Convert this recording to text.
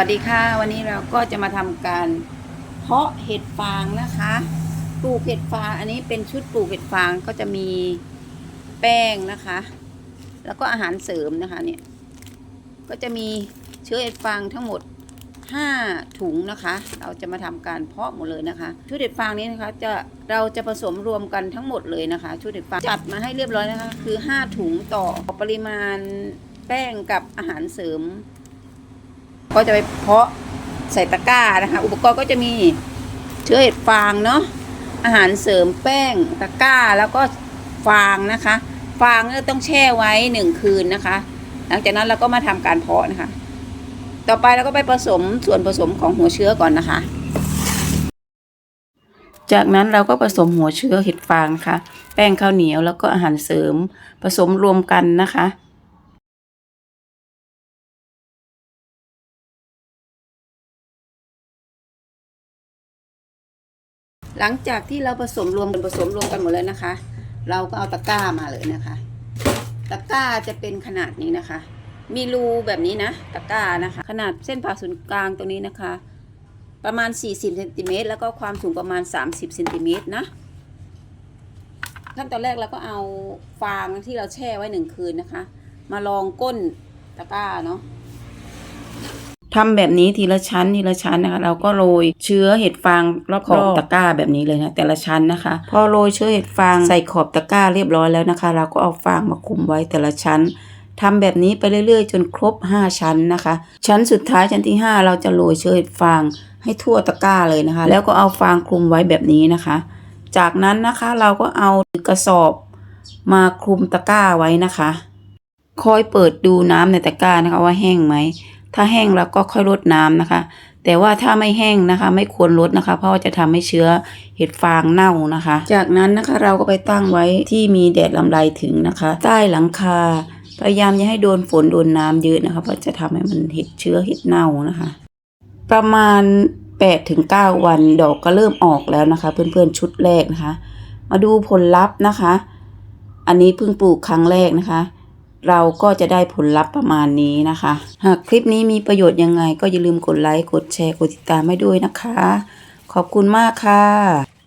วัสดีค่ะ วันนี้เราก็จะมาทำการเพาะเห็ดฟางนะคะปลูกเห็ดฟางอันนี้เป็นชุดปลูกเห็ดฟางก็จะมีแป้งนะคะ แล้วก็อาหารเสริมนะคะเนี่ยก็จะมีเชื้อเห็ดฟางทั้งหมด 5 ถุงนะคะ เราจะมาทำการเพาะหมดเลยนะคะชุดเห็ดฟางนี้นะคะจะเราจะผสมรวมกันทั้งหมดเลยนะคะชุดเห็ดฟางจัดมาให้เรียบร้อยนะคะ คือ 5 ถุงต่อปริมาณแป้งกับอาหารเสริม ก็จะไปเพาะใส่ตะกร้านะคะ อุปกรณ์ก็จะมีเชื้อเห็ดฟางเนาะอาหารเสริมแป้งตะกร้าแล้วก็ฟางนะคะ ฟางเนี่ยต้องแช่ไว้หนึ่งคืนนะคะ หลังจากนั้นเราก็มาทำการเพาะนะคะ ต่อไปเราก็ไปผสมส่วนผสมของหัวเชื้อก่อนนะคะ จากนั้นเราก็ผสมหัวเชื้อเห็ดฟางนะคะแป้งข้าวเหนียวแล้วก็อาหารเสริมผสมรวมกันนะคะ หลังจากที่เราผสมรวมกันผสมรวมกันหมดแล้วนะคะ เราก็เอาตะกร้ามาเลยนะคะ ตะกร้าจะเป็นขนาดนี้นะคะ มีรูแบบนี้นะตะกร้านะคะ ขนาดเส้นผ่าศูนย์กลางตรงนี้นะคะ ประมาณ 40เซนติเมตรแล้วก็ความสูงประมาณ 30เซนติเมตรนะขั้นตอนแรกเราก็เอาฟางที่เราแช่ไว้หนึ่งคืนนะคะ มาลองก้นตะกร้าเนาะ ทำแบบนี้ทีละชั้นทีละชั้นนะคะ เราก็โรยเชื้อเห็ดฟางรอบขอบตะกร้าแบบนี้เลยนะแต่ละชั้นนะคะ พอโรยเชื้อเห็ดฟางใส่ขอบตะกร้าเรียบร้อยแล้วนะคะ เราก็เอาฟางมาคลุมไว้แต่ละชั้นทำแบบนี้ไปเรื่อยๆ จนครบ 5 ชั้นนะคะ ชั้นสุดท้ายชั้นที่ 5 เราจะโรยเชื้อเห็ดฟางให้ทั่วตะกร้าเลยนะคะ แล้วก็เอาฟางคลุมไว้แบบนี้นะคะ จากนั้นนะคะเราก็เอากระสอบมาคลุมตะกร้าไว้นะคะ คอยเปิดดูน้ำในตะกร้านะคะว่าแห้งไหม ถ้าแห้งแล้วก็ค่อยลดน้ำนะคะ แต่ว่าถ้าไม่แห้งนะคะ ไม่ควรลดนะคะ เพราะว่าจะทำให้เชื้อเห็ดฟางเน่านะคะ จากนั้นนะคะเราก็ไปตั้งไว้ที่มีแดดลำไรถึงนะคะ ใต้หลังคาพยายามอย่าให้โดนฝนโดนน้ำเยอะนะคะ เพราะจะทำให้มันเห็ดเชื้อเห็ดเน่านะคะ ประมาณ8ถึง9วันดอกก็เริ่มออกแล้วนะคะ เพื่อนๆชุดแรกนะคะ มาดูผลลัพธ์นะคะ อันนี้เพิ่งปลูกครั้งแรกนะคะ เราก็จะได้ผลลัพธ์ประมาณนี้นะคะ หากคลิปนี้มีประโยชน์ยังไง ก็อย่าลืมกดไลค์ กดแชร์ กดติดตามให้ด้วยนะคะ ขอบคุณมากค่ะ